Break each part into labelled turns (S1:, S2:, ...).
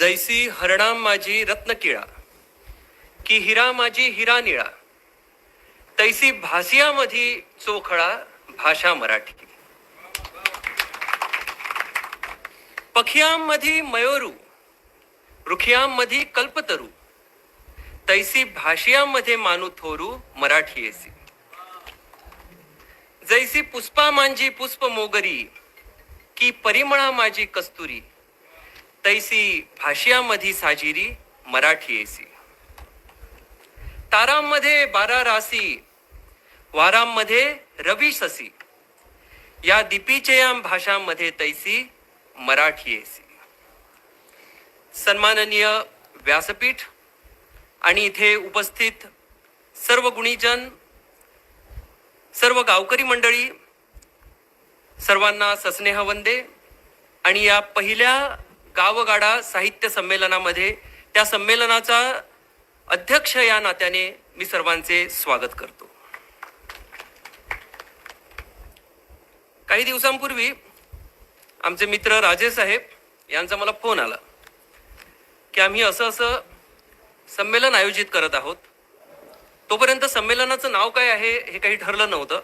S1: जैसी हरणाम माझी रत्नकिळा की हिरा माझी हिरा निळा तैसी भासियामधी चोखळा भाषा मराठी. पखियांमधी मयोरू रुखियांमधी कल्पतरू तैसी भाषियांमध्ये मानू थोरू मराठी येसी जैसी पुष्पा मांजी पुष्प मोगरी की परिमळा माझी कस्तुरी तैसी भाषियामधी साजिरी मराठी एसी तारांमध्ये बारा रासी वारांमध्ये रवी ससी। या दीपीचयाम भाषांमध्ये तैसी मराठी एसी सन्माननीय व्यासपीठ आणि इथे उपस्थित सर्व गुणीजन सर्व गावकरी मंडळी सर्वांना सस्नेह वंदे. आणि या पहिल्या गावगाडा साहित्य संमेलनामध्ये त्या संमेलनाचा अध्यक्ष या नात्याने मी सर्वांचे स्वागत करतो. काही दिवसांपूर्वी आमचे मित्र राजेश साहेब यांचा मला फोन आला की आम्ही असं असं संमेलन आयोजित करत आहोत. तोपर्यंत संमेलनाचं नाव काय आहे हे काही ठरलं नव्हतं.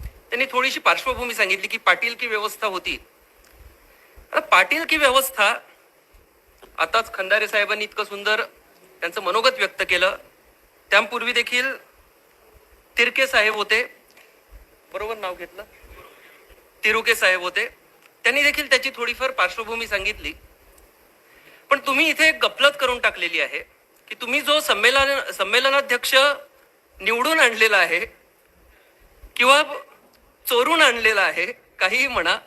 S1: त्यांनी थोडीशी पार्श्वभूमी सांगितली की पाटील की व्यवस्था होती. पाटील की व्यवस्था. आताच खंदारे साहेबांनी इतकं सुंदर त्यांचं मनोगत व्यक्त केलं. त्यापूर्वी देखील तिरके साहेब होते. बरोबर नाव घेतलं? तिरुके साहेब होते. त्यांनी देखील त्याची थोडीफार पार्श्वभूमी सांगितली. पण तुम्ही इथे एक गफलत करून टाकलेली आहे की तुम्ही जो संमेलन संमेलनाध्यक्ष निवडून आणलेला आहे किंवा चोरून आणलेला आहे काहीही म्हणा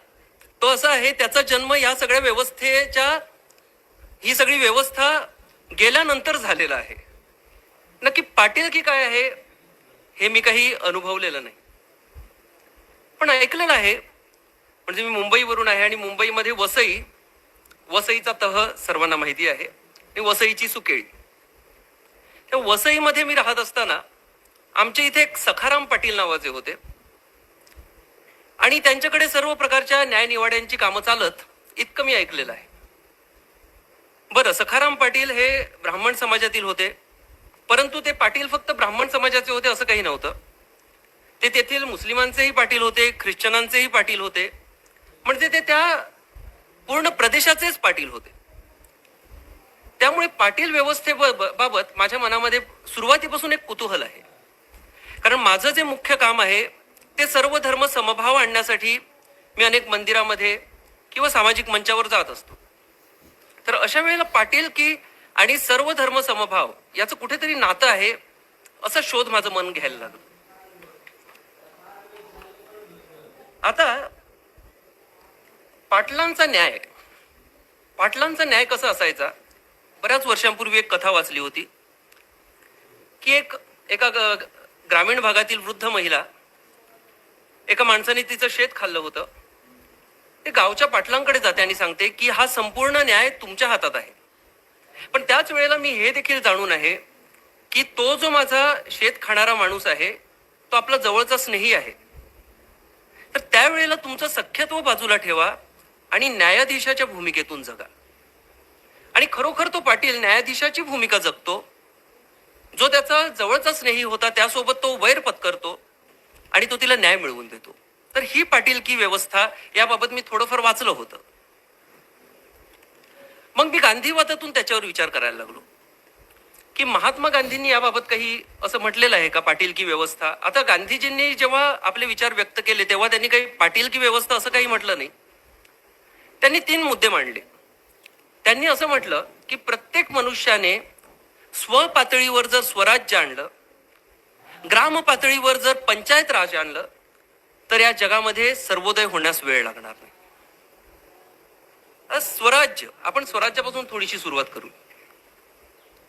S1: तो असा आहे त्याचा जन्म या सगळ्या व्यवस्थेच्या ही सगळी व्यवस्था गेल्यानंतर झालेला आहे. नक्की पाटील की काय आहे हे मी काही अनुभवलेलं नाही. पण ऐकलेलं आहे म्हणजे मी मुंबईवरून आहे आणि मुंबईमध्ये वसई वसईचा तह सर्वांना माहिती आहे. आणि वसईची सुकेळी. त्या वसईमध्ये मी राहत असताना आमच्या इथे एक सखाराम पाटील नावाचे होते. आणि त्यांच्याकडे सर्व प्रकारच्या न्यायनिवाड्यांची कामं चालत इतकं मी ऐकलेलं आहे. बरं सखाराम पाटील हे ब्राह्मण समाजातील होते परंतु ते पाटील फक्त ब्राह्मण समाजाचे होते असं काही नव्हतं. ते तेथील मुस्लिमांचेही पाटील होते ख्रिश्चनांचेही पाटील होते म्हणजे ते त्या पूर्ण प्रदेशाचेच पाटील होते. त्यामुळे पाटील व्यवस्थेबाबत माझ्या मनामध्ये सुरुवातीपासून एक कुतूहल आहे. कारण माझं जे मुख्य काम आहे ते सर्व धर्म समभाव आणण्यासाठी मी अनेक मंदिरामध्ये किंवा सामाजिक मंचावर जात असतो. तर अशा वेळेला पाटील की आणि सर्व धर्म समभाव याचं कुठेतरी नातं आहे असा शोध माझं मन घ्यायला लागलं. आता पाटलांचा न्याय पाटलांचा न्याय कसा असायचा? बऱ्याच वर्षांपूर्वी एक कथा वाचली होती की एक एका ग- ग्रामीण भागातील वृद्ध महिला एका माणसाने तिचं शेत खाल्लं होतं. ते गावच्या पाटलांकडे जाते आणि सांगते की हा संपूर्ण न्याय तुमच्या हातात आहे. पण त्याच वेळेला मी हे देखील जाणून आहे की तो जो माझा शेत खाणारा माणूस आहे तो आपला जवळचा स्नेही आहे. तर त्यावेळेला तुमचं सख्यत्व बाजूला ठेवा आणि न्यायाधीशाच्या भूमिकेतून जगा. आणि खरोखर तो पाटील न्यायाधीशाची भूमिका जगतो जो त्याचा जवळचा स्नेही होता त्यासोबत तो वैर पत्करतो आणि तो तिला न्याय मिळवून देतो. तर ही पाटीलकी व्यवस्था याबाबत मी थोडंफार वाचलं होतं. मग मी गांधीवादातून त्याच्यावर विचार करायला लागलो. की महात्मा गांधींनी याबाबत काही असं म्हटलेलं आहे का पाटीलकी व्यवस्था? आता गांधीजींनी जेव्हा आपले विचार व्यक्त केले तेव्हा त्यांनी काही पाटीलकी व्यवस्था असं काही म्हटलं नाही. त्यांनी तीन मुद्दे मांडले. त्यांनी असं म्हटलं की प्रत्येक मनुष्याने स्वपातळीवर जर स्वराज्य आणलं ग्राम पातळीवर जर पंचायत राज आणलं तर या जगामध्ये सर्वोदय होण्यास वेळ लागणार नाही. स्वराज्य आपण स्वराज्यापासून थोडीशी सुरुवात करू.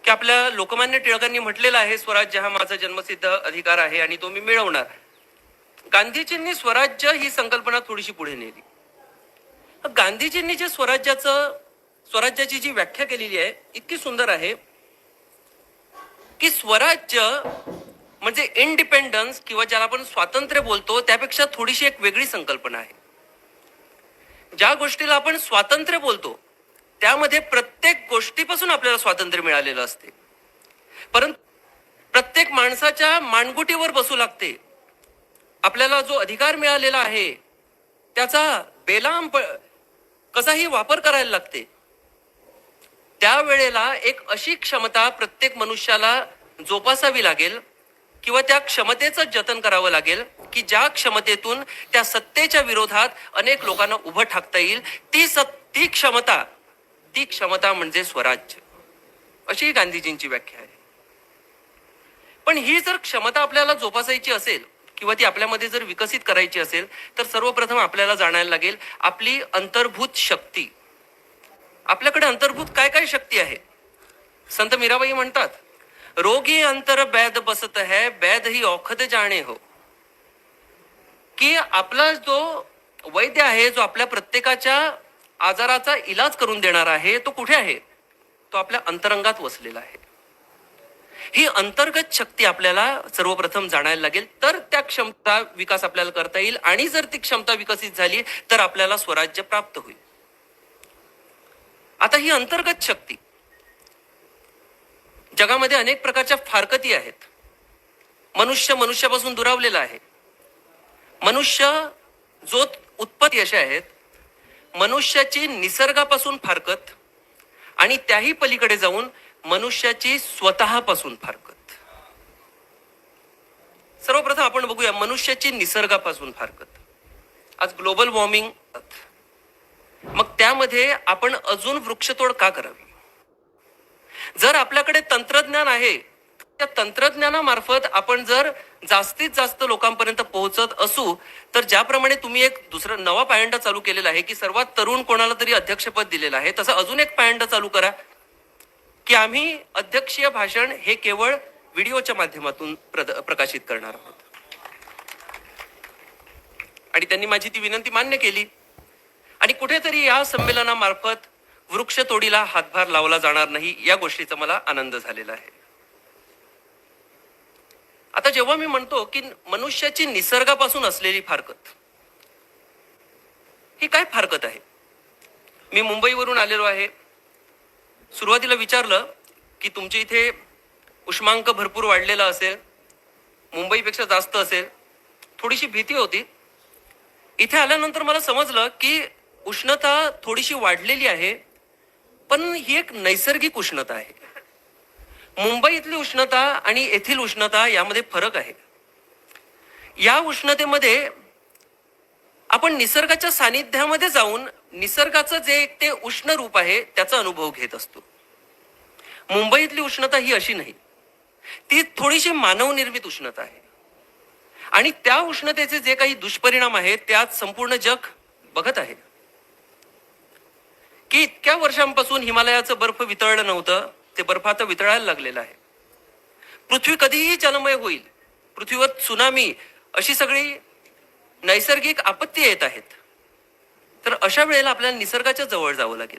S1: की आपल्या लोकमान्य टिळकांनी म्हटलेलं आहे स्वराज्य हा माझा जन्मसिद्ध अधिकार आहे आणि तो मी मिळवणार. गांधीजींनी स्वराज्य ही संकल्पना थोडीशी पुढे नेली. गांधीजींनी जे स्वराज्याचं स्वराज्याची जी व्याख्या केलेली आहे इतकी सुंदर आहे की स्वराज्य म्हणजे इंडिपेंडन्स किंवा ज्याला आपण स्वातंत्र्य बोलतो त्यापेक्षा थोडीशी एक वेगळी संकल्पना आहे. ज्या गोष्टीला आपण स्वातंत्र्य बोलतो त्यामध्ये प्रत्येक गोष्टीपासून आपल्याला स्वातंत्र्य मिळालेलं असते. परंतु प्रत्येक माणसाच्या मानगुटीवर बसू लागते. आपल्याला जो अधिकार मिळालेला आहे त्याचा बेलाम प- कसाही वापर करायला लागते. त्यावेळेला एक अशी क्षमता प्रत्येक मनुष्याला जोपासावी लागेल किंवा त्या क्षमतेचं जतन करावं लागेल की ज्या क्षमतेतून त्या सत्तेच्या विरोधात अनेक लोकांना उभं ठाकता येईल ती सत् ती क्षमता ती क्षमता म्हणजे स्वराज्य. अशी गांधीजींची व्याख्या आहे. पण ही जर क्षमता आपल्याला जोपासायची असेल किंवा ती आपल्यामध्ये जर विकसित करायची असेल तर सर्वप्रथम आपल्याला जाणायला लागेल आपली अंतर्भूत शक्ती. आपल्याकडे अंतर्भूत काय काय शक्ती आहे? संत मीराबाई म्हणतात रोगी अंतर बैद बसत है बैद ही औखद जाणे हो। की आपला जो वैद्य आहे जो आपल्या प्रत्येकाच्या आजाराचा इलाज करून देणार आहे तो कुठे आहे? तो आपल्या अंतरंगात वसलेला आहे. ही अंतर्गत शक्ती आपल्याला सर्वप्रथम जाणायला लागेल. तर त्या क्षमता विकास आपल्याला करता येईल आणि जर ती क्षमता विकसित झाली तर आपल्याला स्वराज्य प्राप्त होईल. आता ही अंतर्गत शक्ती जगामध्ये अनेक प्रकारच्या फारकती आहेत. मनुष्य मनुष्यापासून दुरावलेला आहे. मनुष्य जो उत्पत्ती असे आहेत मनुष्याची निसर्गापासून फारकत आणि त्याही पलीकडे जाऊन मनुष्याची स्वतःपासून फारकत. सर्वप्रथम आपण बघूया मनुष्याची निसर्गापासून फारकत. आज ग्लोबल वॉर्मिंग मग त्यामध्ये आपण अजून वृक्षतोड का करावी? जर आपल्याकडे तंत्रज्ञान आहे त्या तंत्रज्ञानामार्फत आपण जर जास्तीत जास्त लोकांपर्यंत पोहोचत असू तर ज्याप्रमाणे तुम्ही एक दुसरा नवा पायंडा चालू केलेला आहे की सर्वात तरुण कोणाला तरी अध्यक्षपद दिलेलं आहे तसं अजून एक पायंडा चालू करा की आम्ही अध्यक्षीय भाषण हे केवळ व्हिडिओच्या माध्यमातून प्रद- प्रकाशित करणार आहोत. आणि त्यांनी माझी ती विनंती मान्य केली. आणि कुठेतरी या संमेलनामार्फत वृक्षतोडीला हातभार लावला जाणार नाही या गोष्टीचा मला आनंद झालेला आहे. आता जेव्हा मी म्हणतो की मनुष्याची निसर्गापासून असलेली फारकत ही काय फारकत आहे? मी मुंबईवरून आलेलो आहे. सुरुवातीला विचारलं की तुमच्या इथे उष्मांक भरपूर वाढलेला असेल मुंबईपेक्षा जास्त असेल थोडीशी भीती होती. इथे आल्यानंतर मला समजलं की उष्णता थोडीशी वाढलेली आहे पण ही एक नैसर्गिक उष्णता आहे. मुंबईतली उष्णता आणि येथील उष्णता यामध्ये फरक आहे. या उष्णतेमध्ये आपण निसर्गाच्या सानिध्यामध्ये जाऊन निसर्गाचं जे एक ते उष्ण रूप आहे त्याचा अनुभव घेत असतो. मुंबईतली उष्णता ही अशी नाही. ती थोडीशी मानवनिर्मित उष्णता आहे. आणि त्या उष्णतेचे जे काही दुष्परिणाम आहेत त्यात संपूर्ण जग बघत आहे. की इतक्या वर्षांपासून हिमालयाचं बर्फ वितळलं नव्हतं ते बर्फ आता वितळायला लागलेलं आहे. पृथ्वी कधीही जलमय होईल पृथ्वीवर सुनामी अशी सगळी नैसर्गिक आपत्ती येत आहेत. तर अशा वेळेला आपल्याला निसर्गाच्या जवळ जावं लागेल.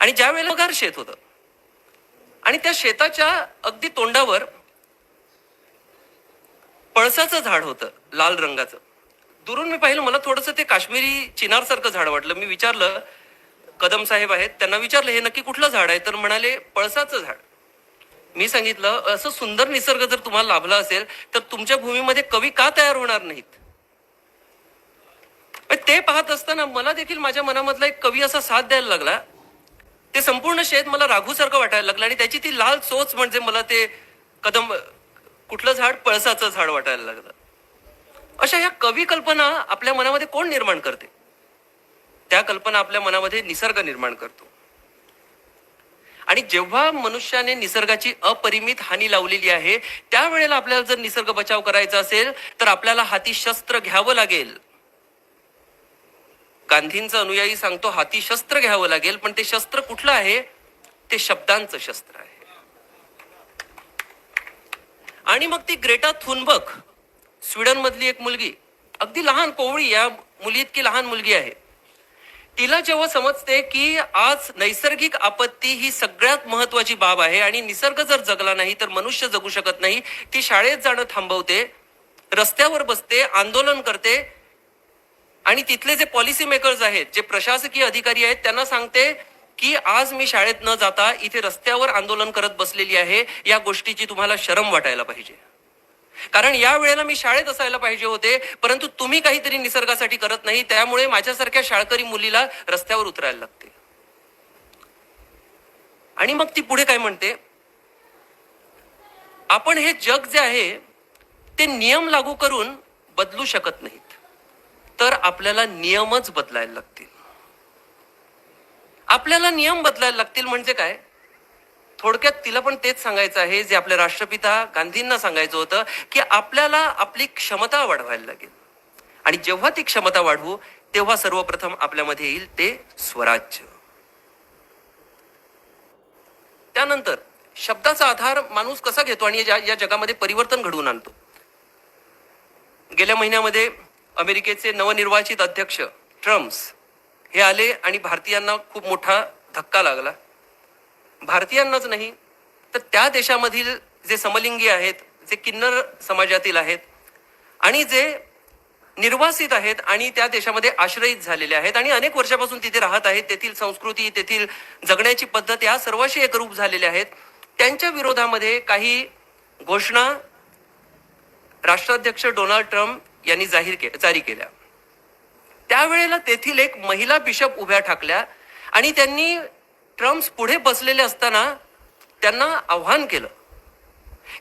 S1: आणि ज्या वेळेला घर शेत होतं आणि त्या शेताच्या अगदी तोंडावर पळसाचं झाड होतं लाल रंगाचं. दुरून मी पाहिलं मला थोडंसं ते काश्मीरी चिनारसारखं झाड वाटलं. मी विचारलं कदम साहेब आहेत त्यांना विचारलं हे नक्की कुठलं झाड आहे? तर म्हणाले पळसाचं झाड. मी सांगितलं असं सुंदर निसर्ग जर तुम्हाला लाभला असेल तर तुमच्या भूमीमध्ये कवी का तयार होणार नाहीत? पण ते पाहत असताना मला देखील माझ्या मनामधला एक कवी असा साथ द्यायला लागला. ते संपूर्ण शेत मला राघूसारखं वाटायला लागलं आणि त्याची ती लाल चोच म्हणजे मला ते कदम कुठलं झाड पळसाचं झाड वाटायला लागलं. अशा ह्या कवी कल्पना आपल्या मनामध्ये कोण निर्माण करते? त्या कल्पना आपल्या मनामध्ये निसर्ग निर्माण करतो. आणि जेव्हा मनुष्याने निसर्गाची अपरिमित हानी लावलेली आहे त्यावेळेला आपल्याला जर निसर्ग बचाव करायचा असेल तर आपल्याला हाती शस्त्र घ्यावं लागेल. गांधींचा अनुयायी सांगतो हाती शस्त्र घ्यावं लागेल पण ते शस्त्र कुठलं आहे? ते शब्दांचं शस्त्र आहे. आणि मग ती ग्रेटा थुनबक स्वीडन मधली एक मुलगी अगदी लहान कोवळी या मुली इतकी लहान मुलगी आहे. तिला जेव्हा समजते की आज नैसर्गिक आपत्ती ही सगळ्यात महत्वाची बाब आहे आणि निसर्ग जर जगला नाही तर मनुष्य जगू शकत नाही ती शाळेत जाणं थांबवते रस्त्यावर बसते आंदोलन करते आणि तिथले जे पॉलिसी मेकर्स आहेत जे प्रशासकीय अधिकारी आहेत त्यांना सांगते की आज मी शाळेत न जाता इथे रस्त्यावर आंदोलन करत बसलेली आहे या गोष्टीची तुम्हाला शरम वाटायला पाहिजे. कारण या वेळेला मी शाळेत असायला पाहिजे होते परंतु तुम्ही काहीतरी निसर्गासाठी करत नाही त्यामुळे माझ्यासारख्या शाळकरी मुलीला रस्त्यावर उतरायला लागते. आणि मग ती पुढे काय म्हणते? आपण हे जग जे आहे ते नियम लागू करून बदलू शकत नाहीत. तर आपल्याला नियमच बदलायला लागतील. आपल्याला नियम बदलायला लागतील म्हणजे काय? थोडक्यात तिला पण तेच सांगायचं आहे जे आपल्या राष्ट्रपिता गांधींना सांगायचं होतं की आपल्याला आपली क्षमता वाढवायला लागेल. आणि जेव्हा ती क्षमता वाढवू तेव्हा सर्वप्रथम आपल्यामध्ये येईल ते स्वराज्य. त्यानंतर शब्दाचा आधार माणूस कसा घेतो आणि या या जगामध्ये परिवर्तन घडवून आणतो? गेल्या महिन्यामध्ये अमेरिकेचे नवनिर्वाचित अध्यक्ष ट्रम्प्स हे आले आणि भारतीयांना खूप मोठा धक्का लागला. भारतीयांनाच नाही तर त्या देशामधील जे समलिंगी आहेत जे किन्नर समाजातील आहेत आणि जे निर्वासित आहेत आणि त्या देशामध्ये आश्रयित झालेले आहेत आणि अनेक वर्षापासून तिथे राहत आहेत तेथील संस्कृती तेथील जगण्याची पद्धत या सर्वाशी एकरूप झालेले आहेत. त्यांच्या विरोधामध्ये काही घोषणा राष्ट्राध्यक्ष डोनाल्ड ट्रम्प यांनी जाहीर के जारी केल्या. त्यावेळेला तेथील एक महिला बिशप उभ्या ठाकल्या आणि त्यांनी ट्रम्प्स पुढे बसलेले असताना त्यांना आव्हान केलं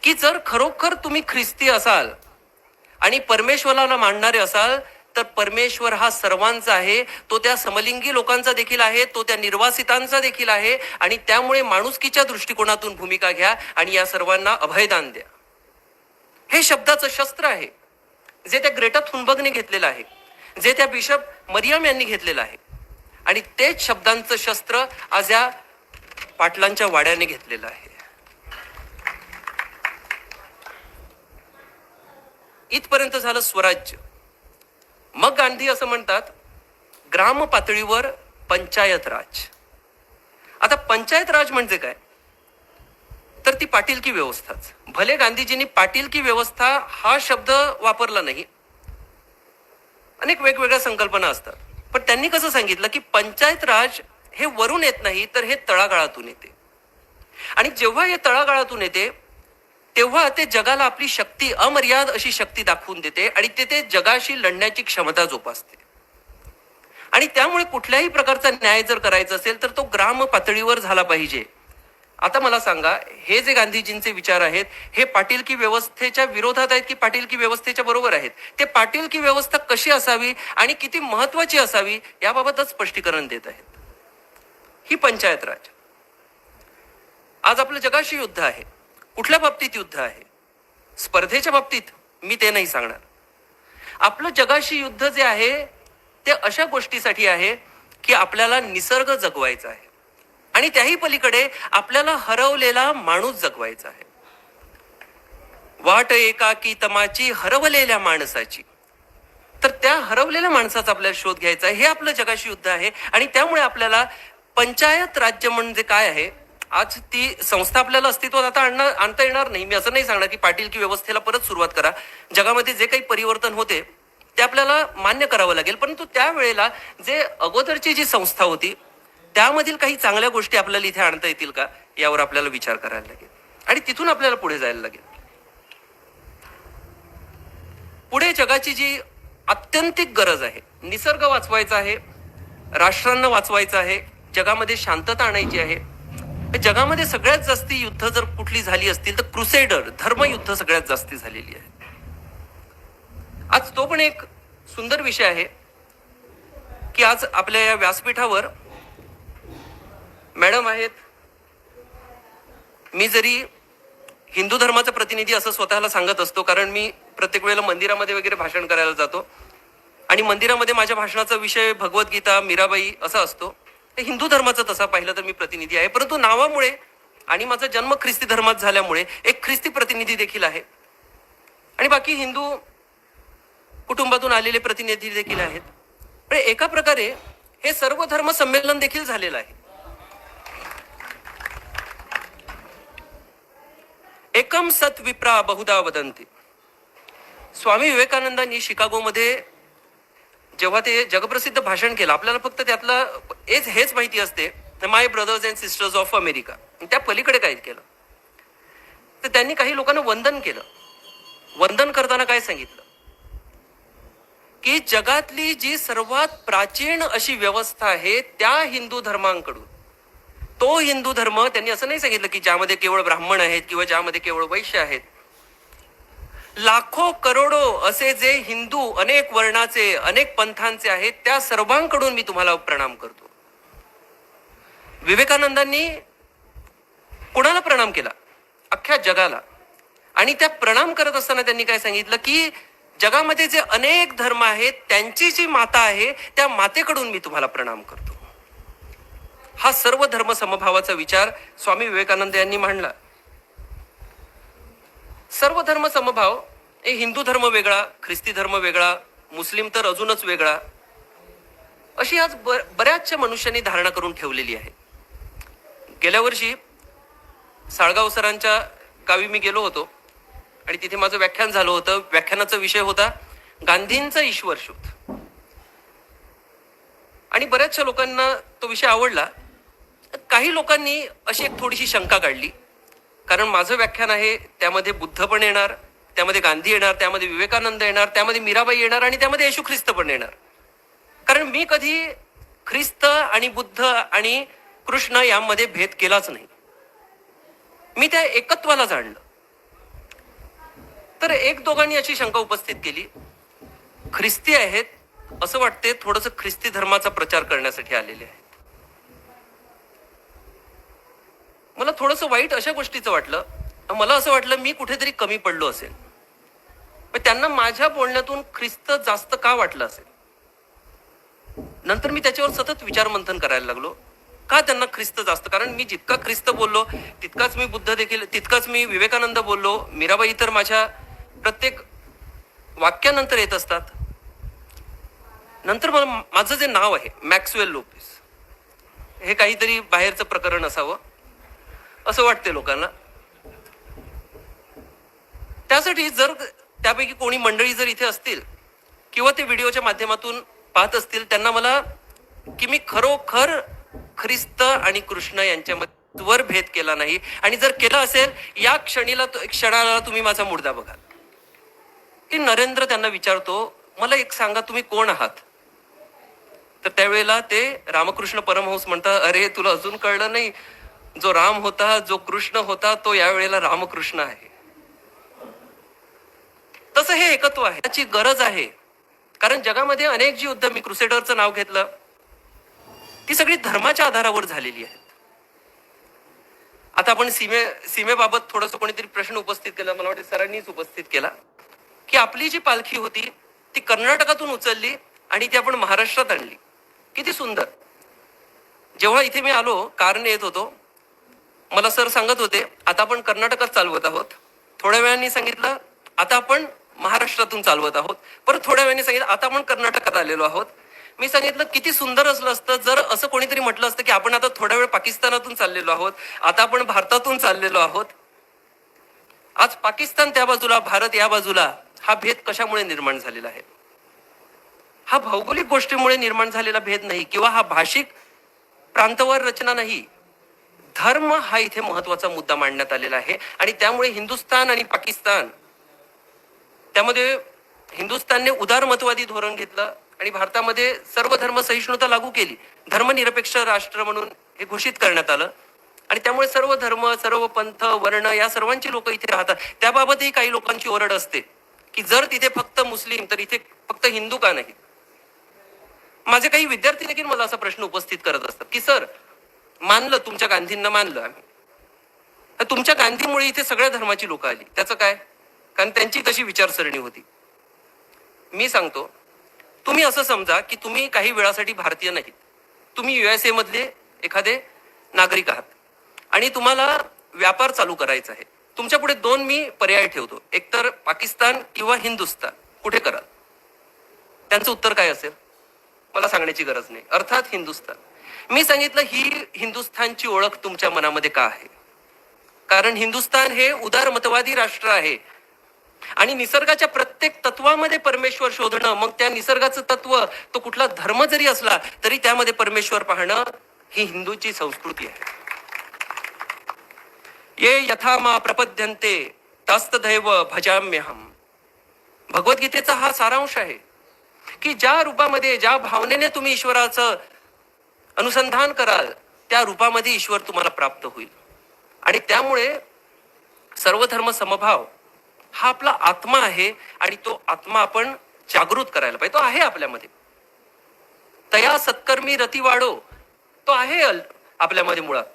S1: की जर खरोखर तुम्ही ख्रिस्ती असाल आणि परमेश्वराला मानणारे असाल तर परमेश्वर हा सर्वांचा आहे. तो त्या समलिंगी लोकांचा देखील आहे तो त्या निर्वासितांचा देखील आहे आणि त्यामुळे माणुसकीच्या दृष्टिकोनातून भूमिका घ्या आणि या सर्वांना अभयदान द्या. हे शब्दाचं शस्त्र आहे जे त्या ग्रेटा थुनबगने घेतलेलं आहे जे त्या बिशप मरियम यांनी घेतलेलं आहे. आणि तेच शब्दांचं शस्त्र आज या पाटलांच्या वाड्याने घेतलेलं आहे. इथपर्यंत झालं स्वराज्य. मग गांधी असं म्हणतात ग्राम पातळीवर पंचायत राज. आता पंचायत राज म्हणजे काय? तर ती पाटीलकी व्यवस्थाच. भले गांधीजींनी पाटीलकी व्यवस्था हा शब्द वापरला नाही. अनेक वेगवेगळ्या संकल्पना असतात. पण त्यांनी कसं सांगितलं की पंचायत राज हे वरून येत नाही तर हे तळागाळातून येते. आणि जेव्हा हे तळागाळातून येते तेव्हा ते जगाला आपली शक्ती अमर्याद अशी शक्ती दाखवून देते आणि ते ते जगाशी लढण्याची क्षमता जोपासते. आणि त्यामुळे कुठल्याही प्रकारचा न्याय जर करायचा असेल तर तो ग्राम पातळीवर झाला पाहिजे. आता मला सांगा हे जे गांधीजींचे विचार आहेत हे पाटीलकी व्यवस्थेच्या विरोधात आहेत की पाटीलकी व्यवस्थेच्या बरोबर आहेत? ते पाटीलकी व्यवस्था कशी असावी आणि किती महत्वाची असावी याबाबतच स्पष्टीकरण देत आहेत. ही पंचायत राज. आज आपलं जगाशी युद्ध आहे. कुठल्या बाबतीत युद्ध आहे? स्पर्धेच्या बाबतीत मी ते नाही सांगणार. आपलं जगाशी युद्ध जे आहे ते अशा गोष्टीसाठी आहे की आपल्याला निसर्ग जगवायचा आहे. आणि त्याही पलीकडे आपल्याला हरवलेला माणूस जगवायचा आहे. वाट एकाकी तमाची हरवलेल्या माणसाची. तर त्या हरवलेल्या माणसाचा आपल्याला शोध घ्यायचा आहे. हे आपलं जगाशी युद्ध आहे आणि त्यामुळे आपल्याला पंचायत राज्य म्हणजे काय आहे? आज ती संस्था आपल्याला अस्तित्वात आता आणणार आणता येणार नाही. मी असं नाही सांगणार की पाटील की व्यवस्थेला परत सुरुवात करा. जगामध्ये जे काही परिवर्तन होते ते आपल्याला मान्य करावं लागेल. परंतु त्यावेळेला जे अगोदरची जी संस्था होती त्यामधील काही चांगल्या गोष्टी आपल्याला इथे आणता येतील का यावर आपल्याला विचार करायला लागेल. आणि तिथून आपल्याला पुढे जायला लागेल. पुढे जगाची जी अत्यंतिक गरज आहे निसर्ग वाचवायचा आहे राष्ट्रांना वाचवायचं आहे जगामध्ये शांतता आणायची आहे जगामध्ये सगळ्यात जास्ती युद्ध जर कुठली झाली असतील तर क्रुसेडर धर्मयुद्ध सगळ्यात जास्ती झालेली आहे. आज तो पण एक सुंदर विषय आहे की आज आपल्या या व्यासपीठावर मॅडम आहेत. मी जरी हिंदू धर्माचा प्रतिनिधी असं स्वतःला सांगत असतो कारण मी प्रत्येक वेळेला मंदिरामध्ये वगैरे भाषण करायला जातो. आणि मंदिरामध्ये माझ्या भाषणाचा विषय भगवद्गीता मीराबाई असा असतो. ते हिंदू धर्माचा तसा पाहिलं तर मी प्रतिनिधी आहे. परंतु नावामुळे आणि माझा जन्म ख्रिस्ती धर्मात झाल्यामुळे एक ख्रिस्ती प्रतिनिधी देखील आहे. आणि बाकी हिंदू कुटुंबातून आलेले प्रतिनिधी देखील आहेत. पण एका प्रकारे हे सर्व धर्म संमेलन देखील झालेलं आहे. एकम सत विप्रा बहुधा वदंती स्वामी विवेकानंदांनी शिकागोमध्ये जेव्हा ते जगप्रसिद्ध भाषण केलं आपल्याला फक्त त्यातलं हेच हेच माहिती असते my brothers and sisters of America त्या पलीकडे काय केलं? तर त्यांनी काही लोकांना वंदन केलं. वंदन करताना काय सांगितलं? की जगातली जी सर्वात प्राचीन अशी व्यवस्था आहे त्या हिंदू धर्मांकडून तो हिंदू धर्म त्यांनी असं नाही सांगितलं की ज्यामध्ये केवळ ब्राह्मण आहेत किंवा ज्यामध्ये केवळ वैश्य आहेत. लाखो करोडो असे जे हिंदू अनेक वर्णाचे अनेक पंथांचे आहेत त्या सर्वांकडून मी तुम्हाला प्रणाम करतो. विवेकानंदांनी कुणाला प्रणाम केला? अख्ख्या जगाला. आणि त्या प्रणाम करत असताना त्यांनी काय सांगितलं की जगामध्ये जे अनेक धर्म आहेत त्यांची जी माता आहे त्या मातेकडून मी तुम्हाला प्रणाम करतो. हा सर्व धर्म समभावाचा विचार स्वामी विवेकानंद यांनी मांडला. सर्व धर्म समभाव हे हिंदू धर्म वेगळा ख्रिस्ती धर्म वेगळा मुस्लिम तर अजूनच वेगळा अशी आज ब- बऱ्याचशा मनुष्यांनी धारणा करून ठेवलेली आहे. गेल्या वर्षी साळगाव सरांच्या गावी मी गेलो होतो आणि तिथे माझं व्याख्यान झालं होतं. व्याख्यानाचा विषय होता गांधींचा ईश्वर शोध. आणि बऱ्याचशा लोकांना तो विषय आवडला. काही लोकांनी अशी एक थोडीशी शंका काढली. कारण माझं व्याख्यान आहे त्यामध्ये बुद्ध पण येणार त्यामध्ये गांधी येणार त्यामध्ये विवेकानंद येणार त्यामध्ये मीराबाई येणार आणि त्यामध्ये येशू ख्रिस्त पण येणार. कारण मी कधी ख्रिस्त आणि बुद्ध आणि कृष्ण यामध्ये भेद केलाच नाही. मी त्या एकत्वाला जाणलं. तर एक दोघांनी अशी शंका उपस्थित केली. ख्रिस्ती आहेत असं वाटते थोडंसं ख्रिस्ती धर्माचा प्रचार करण्यासाठी आलेले आहेत. मला थोडंसं वाईट अशा गोष्टीचं वाटलं. मला असं वाटलं मी कुठेतरी कमी पडलो असेल. पण त्यांना माझ्या बोलण्यातून ख्रिस्त जास्त का वाटलं असेल? नंतर मी त्याच्यावर सतत विचार मंथन करायला लागलो. का त्यांना ख्रिस्त जास्त? कारण मी जितका ख्रिस्त बोललो तितकाच मी बुद्ध देखील तितकाच मी विवेकानंद बोललो. मीराबाई तर माझ्या प्रत्येक वाक्यानंतर येत असतात. नंतर मला माझं जे नाव आहे मॅक्सवेल लोपेस हे काहीतरी बाहेरचं प्रकरण असावं. असं वाटते लोकांना. त्यासाठी जर त्यापैकी कोणी मंडळी जर इथे असतील किंवा ते व्हिडिओच्या माध्यमातून पाहत असतील त्यांना मला की मी खरोखर ख्रिस्त आणि कृष्ण यांच्यामध्ये वर भेद केला नाही. आणि जर केला असेल या क्षणीला क्षणाला तुम्ही माझा मुर्दा बघा. की नरेंद्र त्यांना विचारतो मला एक सांगा तुम्ही कोण आहात? तर त्यावेळेला ते रामकृष्ण परमहंस म्हणतात अरे तुला अजून कळलं नाही. जो राम होता जो कृष्ण होता तो यावेळेला रामकृष्ण आहे. तसं हे एकत्व आहे. त्याची गरज आहे. कारण जगामध्ये अनेक जी युद्ध मी क्रुसेडरचं नाव घेतलं ती सगळी धर्माच्या आधारावर झालेली आहेत. आता आपण सीमे सीमेबाबत थोडस कोणीतरी प्रश्न उपस्थित केला मला वाटतं सरांनीच उपस्थित केला की आपली जी पालखी होती ती कर्नाटकातून उचलली आणि ती आपण महाराष्ट्रात आणली. किती सुंदर. जेव्हा इथे मी आलो कारने येत होतो मला सर सांगत होते आता आपण कर्नाटकात चालवत आहोत. थोड्या वेळाने सांगितलं आता आपण महाराष्ट्रातून चालवत आहोत. परत थोड्या वेळाने सांगितलं आता आपण कर्नाटकात आलेलो आहोत. मी सांगितलं किती सुंदर असलं असतं जर असं कोणीतरी म्हटलं असतं की आपण आता थोड्या वेळ पाकिस्तानातून चाललेलो आहोत आता आपण भारतातून चाललेलो आहोत. आज पाकिस्तान त्या बाजूला भारत या बाजूला हा भेद कशामुळे निर्माण झालेला आहे? हा भौगोलिक गोष्टीमुळे निर्माण झालेला भेद नाही किंवा हा भाषिक प्रांतवर रचना नाही धर्म हा इथे महत्त्वाचा मुद्दा मांडण्यात आलेला आहे. आणि त्यामुळे हिंदुस्थान आणि पाकिस्तान त्यामध्ये हिंदुस्थानने उदारमतवादी धोरण घेतलं आणि भारतामध्ये सर्व धर्म सहिष्णुता लागू केली. धर्मनिरपेक्ष राष्ट्र म्हणून हे घोषित करण्यात आलं. आणि त्यामुळे सर्व धर्म सर्व पंथ वर्ण या सर्वांची लोक इथे राहतात. त्याबाबतही काही लोकांची ओरड असते की जर तिथे फक्त मुस्लिम तर इथे फक्त हिंदू का नाही माझे काही विद्यार्थी देखील मला असा प्रश्न उपस्थित करत असतात की सर मानलं तुमच्या गांधींना मानलं आम्ही. तर तुमच्या गांधीमुळे इथे सगळ्या धर्माची लोक आली. त्याचं काय? कारण त्यांची तशी विचारसरणी होती. मी सांगतो तुम्ही असं समजा की तुम्ही काही वेळासाठी भारतीय नाहीत. तुम्ही युएसए मधले एखादे नागरिक आहात. आणि तुम्हाला व्यापार चालू करायचा आहे. तुमच्यापुढे दोन मी पर्याय ठेवतो. एकतर पाकिस्तान किंवा हिंदुस्तान. कुठे कराल? त्यांचं उत्तर काय असेल? मला सांगण्याची गरज नाही. अर्थात हिंदुस्तान. मी सांगितलं ही हिंदुस्थानची ओळख तुमच्या मनामध्ये का आहे? कारण हिंदुस्थान हे उदारमतवादी राष्ट्र आहे. आणि निसर्गाच्या प्रत्येक तत्वामध्ये परमेश्वर शोधणं मग त्या निसर्गाचं तत्व तो कुठला धर्म जरी असला तरी त्यामध्ये परमेश्वर पाहणं ही हिंदूची संस्कृती आहे. ये यथा मा प्रपद्यन्ते तस्तदैव भजाम्यहम. भगवद्गीतेचा हा सारांश आहे की ज्या रूपामध्ये ज्या भावनेने तुम्ही ईश्वराचं अनुसंधान कराल त्या रूपामध्ये ईश्वर तुम्हाला प्राप्त होईल. आणि त्यामुळे सर्वधर्म समभाव हा आपला आत्मा आहे आणि तो आत्मा आपण जागृत करायला पाहिजे. तो आहे आपल्यामध्ये. तया सत्कर्मी रती वाढो तो आहे अल- आपल्यामध्ये मुळात.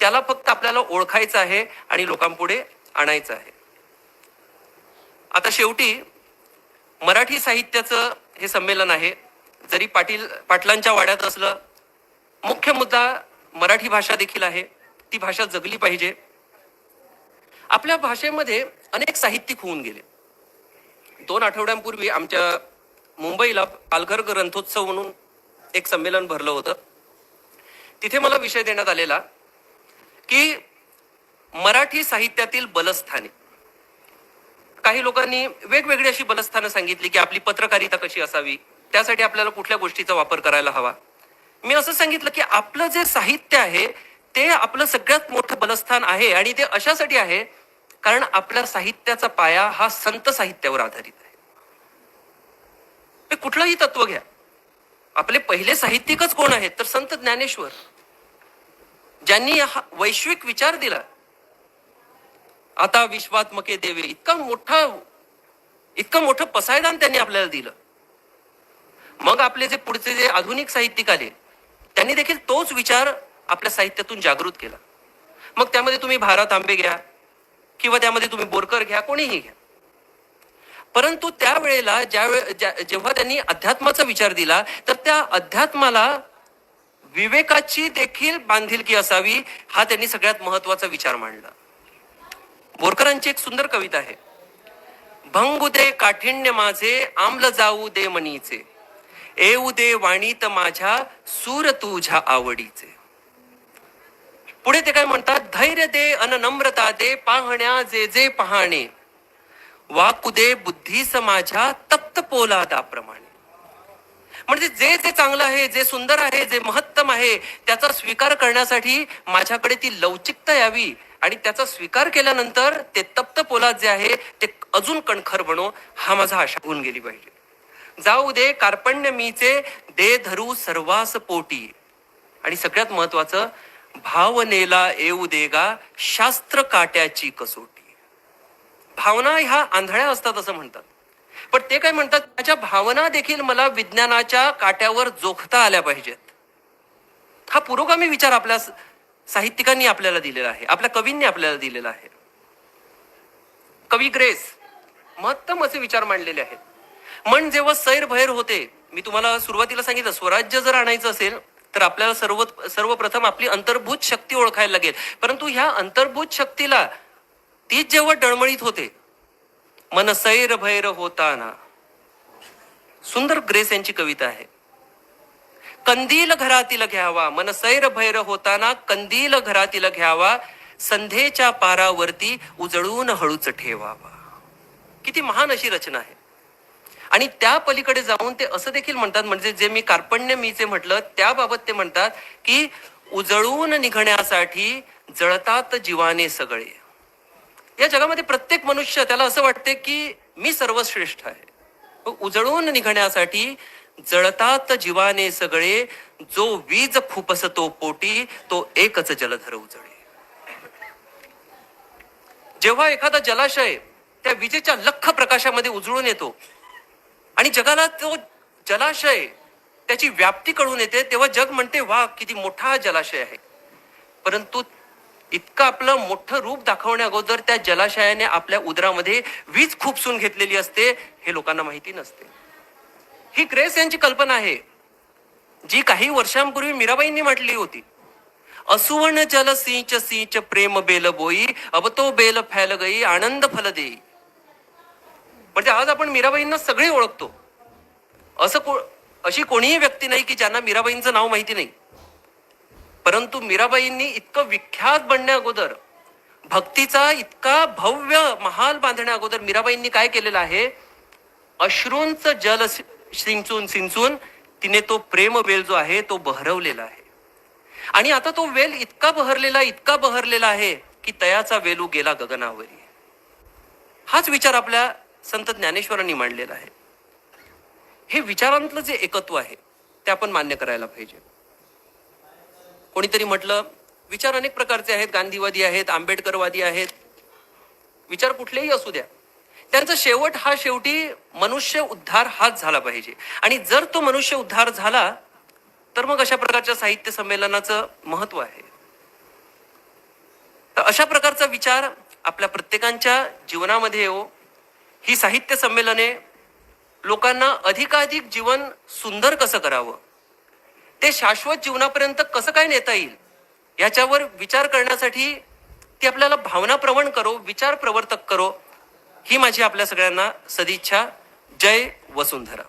S1: त्याला फक्त आपल्याला ओळखायचं आहे आणि लोकांपुढे आणायचं आहे. आता शेवटी मराठी साहित्याचं हे संमेलन आहे. जरी पाटील पाटलांच्या वाड्यात असलं मुख्य मुद्दा मराठी भाषा देखील आहे. ती भाषा जगली पाहिजे. आपल्या भाषेमध्ये अनेक साहित्यिक होऊन गेले. दोन आठवड्यांपूर्वी आमच्या मुंबईला पालघर ग्रंथोत्सव म्हणून एक संमेलन भरलं होतं. तिथे मला विषय देण्यात आलेला की मराठी साहित्यातील बलस्थाने. काही लोकांनी वेगवेगळी अशी बलस्थानं सांगितली की आपली पत्रकारिता कशी असावी? त्यासाठी आपल्याला कुठल्या गोष्टीचा वापर करायला हवा? मी असं सांगितलं की आपलं जे साहित्य आहे ते आपलं सगळ्यात मोठं बलस्थान आहे आणि ते अशासाठी आहे कारण आपल्या साहित्याचा पाया हा संत साहित्यावर आधारित आहे. कुठलंही तत्व घ्या. आपले पहिले साहित्यिकच कोण आहेत तर संत ज्ञानेश्वर. ज्यांनी हा वैश्विक विचार दिला आता विश्वात्मके देवे इतका मोठा इतकं मोठं पसायदान त्यांनी आपल्याला दिलं. मग आपले जे पुढचे जे आधुनिक साहित्यिक आले त्यांनी देखील तोच विचार आपल्या साहित्यातून जागृत केला. मग त्यामध्ये तुम्ही भारत आंबे घ्या किंवा त्यामध्ये तुम्ही बोरकर घ्या कोणीही घ्या. परंतु त्यावेळेला ज्या- जेव्हा त्यांनी अध्यात्माचा विचार दिला तर त्या अध्यात्माला विवेकाची देखील बांधिलकी असावी हा त्यांनी सगळ्यात महत्त्वाचा विचार मांडला. बोरकरांची एक सुंदर कविता आहे. भंगू दे काठिण्य माझे आम्ल जाऊ दे मनीचे. येऊ दे वाणीत माझ्या सूर तुझ्या आवडीचे. पुढे ते काय म्हणतात? धैर्य दे अन नम्रता दे पाहण्या जे जे पाहणे. वाकू दे बुद्धीस माझ्या तप्त पोलादाप्रमाणे. म्हणजे जे जे चांगलं आहे जे सुंदर आहे जे महत्तम आहे त्याचा स्वीकार करण्यासाठी माझ्याकडे ती लवचिकता यावी. आणि त्याचा स्वीकार केल्यानंतर ते तप्त पोलाद जे आहे ते अजून कणखर बनो हा माझा आशा होऊन गेली पाहिजे. जाऊ दे कार्पण्य मीचे दे धरू सर्वास पोटी. आणि सगळ्यात महत्वाचं भावनेला येऊ देगा शास्त्र काट्याची कसोटी. भावना ह्या आंधळ्या असतात असं म्हणतात. पण ते काय म्हणतात त्याच्या भावना देखील मला विज्ञानाच्या काट्यावर जोखता आल्या पाहिजेत. हा पुरोगामी विचार आपल्या साहित्यिकांनी आपल्याला दिलेला आहे आपल्या कवींनी आपल्याला दिलेला आहे. कवी ग्रेस महत्तम असे विचार मांडलेले आहेत. मन जेव्हा सैरभैर होते मी तुम्हाला सुरुवातीला सांगितलं स्वराज्य जर आणायचं असेल तर आपल्याला सर्व सर्वप्रथम आपली अंतर्भूत शक्ती ओळखायला लागेल. परंतु ह्या अंतर्भूत शक्तीला तीच जेव्हा डळमळीत होते मन सैर भैर होताना. सुंदर ग्रेस यांची कविता आहे. कंदील घरातील घ्यावा मन सैर भैर होताना कंदील घरातील घ्यावा संध्येच्या पारावरती उजळून हळूच ठेवावा. किती महान अशी रचना आहे. आणि त्या पलीकडे जाऊन ते असं देखील म्हणतात म्हणजे जे मी कार्पण्य मीचे म्हटलं त्याबाबत ते म्हणतात की उजळून निघण्यासाठी जळतात जीवाने सगळे. या जगामध्ये प्रत्येक मनुष्य त्याला असं वाटते की मी सर्वश्रेष्ठ आहे. उजळून निघण्यासाठी जळतात जीवाने सगळे जो वीज खुपसतो पोटी तो एकच जलधर उजळे. जेव्हा एखादा जलाशय त्या विजेच्या लख प्रकाशामध्ये उजळून येतो आणि जगाला तो जलाशय त्याची व्याप्ती कळून येते. तेव्हा जग म्हणते वा किती मोठा जलाशय आहे. परंतु इतकं आपलं मोठं रूप दाखवण्या अगोदर त्या जलाशयाने आपल्या उदरामध्ये वीज खुपसून घेतलेली असते हे लोकांना माहिती नसते. ही ग्रेस यांची कल्पना आहे जी काही वर्षांपूर्वी मीराबाईंनी म्हटली होती. असुवर्ण जल सिंच सिंच प्रेम बेल बोई अब तो बेल फैल गई आनंद फल देई. म्हणजे आज आपण मीराबाईंना सगळे ओळखतो. असं को अशी कोणीही व्यक्ती नाही की ज्यांना मीराबाईंचं नाव माहिती नाही. परंतु मीराबाईंनी इतकं विख्यात बनण्या अगोदर भक्तीचा इतका भव्य महाल बांधण्या अगोदर मीराबाईंनी काय केलेलं आहे? अश्रूंचं जल सिंचून सिंचून तिने तो प्रेम वेल जो आहे तो बहरवलेला आहे. आणि आता तो वेल इतका बहरलेला इतका बहरलेला आहे की तयाचा वेलू गेला गगनावरी. हाच विचार आपल्या संत ज्ञानेश्वरांनी मांडलेला आहे. हे विचारांतलं जे एकत्व आहे ते आपण मान्य करायला पाहिजे. कोणीतरी म्हटलं विचार अनेक प्रकारचे आहेत गांधीवादी आहेत आंबेडकरवादी आहेत. विचार कुठलेही असू द्या. त्यांचा शेवट हा शेवटी मनुष्य उद्धार हाच झाला पाहिजे. आणि जर तो मनुष्य उद्धार झाला तर मग अशा प्रकारच्या साहित्य संमेलनाचं महत्त्व आहे. तर अशा प्रकारचा विचार आपल्या प्रत्येकांच्या जीवनामध्ये येऊ ही साहित्य संमेलने लोकांना अधिकाधिक जीवन सुंदर कसं करावं? ते शाश्वत जीवनापर्यंत कसं काय नेता येईल? याच्यावर विचार करण्यासाठी ती आपल्याला भावना प्रवण करो विचार प्रवर्तक करो ही माझी आपल्या सगळ्यांना सदिच्छा. जय वसुंधरा.